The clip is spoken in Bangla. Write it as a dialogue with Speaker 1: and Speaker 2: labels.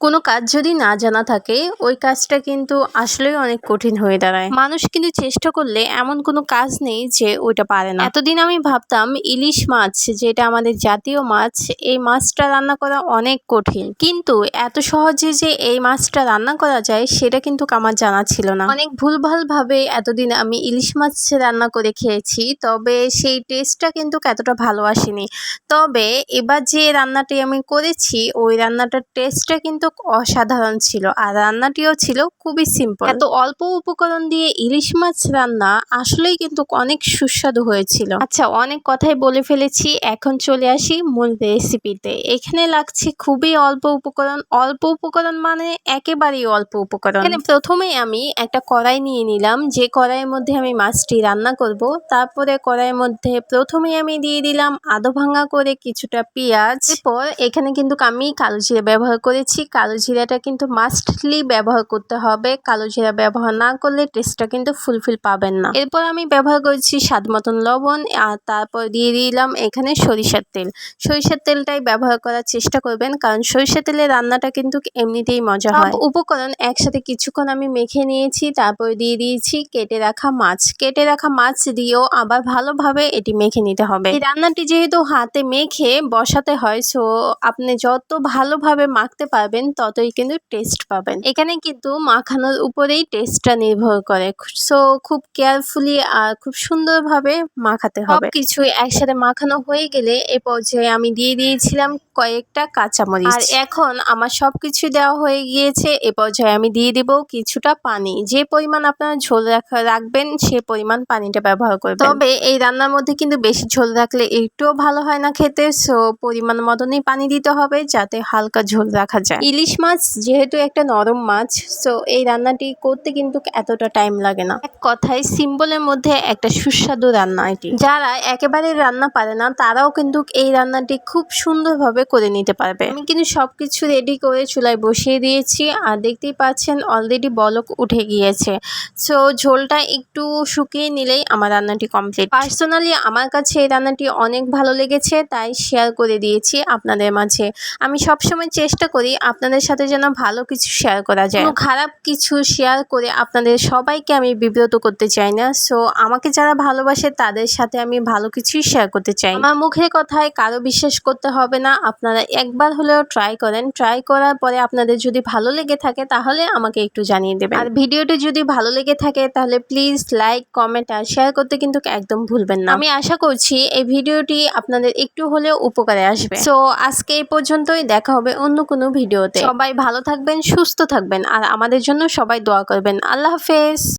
Speaker 1: কোনো কাজ যদি না জানা থাকে, ওই কাজটা কিন্তু আসলেই অনেক কঠিন হয়ে দাঁড়ায়। মানুষ কিন্তু চেষ্টা করলে এমন কোনো কাজ নেই যে ওইটা পারে না। এতদিন আমি ভাবতাম ইলিশ মাছ, যেটা আমাদের জাতীয় মাছ, এই মাছটা রান্না করা অনেক কঠিন। কিন্তু এত সহজে যে এই মাছটা রান্না করা যায়, সেটা কিন্তু আমার জানা ছিল না। অনেক ভুলভাল ভাবে এতদিন আমি ইলিশ মাছ রান্না করে খেয়েছি, তবে সেই টেস্টটা কিন্তু এতটা ভালো আসেনি। তবে এবার যে রান্নাটি আমি করেছি, ওই রান্নাটার টেস্টটা কিন্তু অসাধারণ ছিল আর রান্নাটিও ছিল খুবই সিম্পল এত অল্প উপকরণ দিয়ে ইলিশ মাছ রান্না আসলেই কিন্তু অনেক সুস্বাদু হয়েছিল। আচ্ছা অনেক কথাই বলে ফেলেছি, এখন চলে আসি মূল রেসিপিতে এখানে লাগছে খুবই অল্প উপকরণ অল্প উপকরণ মানে একেবারেই অল্প উপকরণ। এখানে প্রথমে আমি একটা কড়াই নিয়ে নিলাম, যে কড়াইয়ের মধ্যে আমি মাছটি রান্না করব। তারপরে কড়াইয়ের মধ্যে প্রথমে আমি দিয়ে দিলাম আধো ভাঙা করে কিছুটা পেঁয়াজ। এরপর এখানে কিন্তু আমি কালো জিরা ব্যবহার করেছি কালো জিরাটা কিন্তু মাস্টলি ব্যবহার করতে হবে। কালো জিরা ব্যবহার না করলে টেস্টটা কিন্তু ফুলফিল পাবেন না। এরপর আমি ব্যবহার করেছি স্বাদ মতন লবণ আর তারপর দিয়ে দিলাম এখানে সরিষার তেল। সরিষার তেলটাই ব্যবহার করার চেষ্টা করবেন কারণ সরিষার তেলের রান্নাটা কিন্তু এমনিতেই মজা হয়। উপকরণ একসাথে কিছুক্ষণ আমি মেখে নিয়েছি তারপর দিয়ে দিয়েছি কেটে রাখা মাছ। কেটে রাখা মাছ দিয়েও আবার ভালোভাবে এটি মেখে নিতে হবে। এই রান্নাটি যেহেতু হাতে মেখে বসাতে হয় সো আপনি যত ভালোভাবে মাখতে পারবেন ততই কিন্তু টেস্ট পাবেন। এখানে কিন্তু মাখানোর উপরেই টেস্টটা নির্ভর করে। সো খুব কেয়ারফুলি আর খুব সুন্দরভাবে মাখাতে হবে। কিছু একসাথে মাখানো হয়ে গেলে এ পর্যায়ে আমি দিয়ে দিয়েছিলাম কয়েকটা কাঁচামরিচ। আর এখন আমার সব কিছু দেওয়া হয়ে গিয়েছে, এ পর্যায়ে আমি দিয়ে দেব কিছুটা পানি। যে পরিমাণ আপনারা ঝোল রাখা, রাখবেন, সে পরিমাণ পানিটা ব্যবহার করবেন। তবে এই রান্নার মধ্যে কিন্তু বেশি ঝোল রাখলে একটুও ভালো হয় না খেতে। সো পরিমাণ মতনই পানি দিতে হবে যাতে হালকা ঝোল রাখা যায়। ইলিশ মাছ যেহেতু একটা নরম মাছ সো এই রান্নাটি করতে কিন্তু এতটা টাইম লাগে না। এক কথায় সিম্বলের মধ্যে একটা সুস্বাদু রান্না এটি। যারা একেবারে রান্না পারে না, তারাও কিন্তু এই রান্নাটি খুব সুন্দরভাবে করে নিতে পারবে। আমি কিন্তু সবকিছু রেডি করে চুলায় বসিয়ে দিয়েছি, আর দেখতেই পাচ্ছেন অলরেডি বলক উঠে গিয়েছে। সো ঝোলটা একটু শুকিয়ে নিলেই আমার রান্নাটি কমপ্লিট পার্সোনালি আমার কাছে এই রান্নাটি অনেক ভালো লেগেছে, তাই শেয়ার করে দিয়েছি আপনাদের মাঝে। আমি সবসময় চেষ্টা করি আপনাদের সাথে যেন ভালো কিছু শেয়ার করা যায়। কোনো খারাপ কিছু শেয়ার করে আপনাদের সবাইকে আমি বিব্রত করতে চাই না। সো আমাকে যারা ভালোবাসে তাদের সাথে আমি ভালো কিছুই শেয়ার করতে চাই। আমার মুখের কথায় কারও বিশ্বাস করতে হবে না। আপনারা একবার হলেও ট্রাই করেন। ট্রাই করার পরে আপনাদের যদি ভালো লেগে থাকে তাহলে আমাকে একটু জানিয়ে দেবেন। আর ভিডিওটি যদি ভালো লেগে থাকে তাহলে প্লিজ লাইক কমেন্ট আর শেয়ার করতে কিন্তু একদম ভুলবেন না। আমি আশা করছি এই ভিডিওটি আপনাদের একটু হলেও উপকারে আসবে। সো আজকে এই পর্যন্তই। দেখা হবে অন্য কোনো ভিডিওতে। সবাই ভালো থাকবেন সুস্থ থাকবেন আর আমাদের জন্য সবাই দোয়া করবেন। আল্লাহ হাফেজ।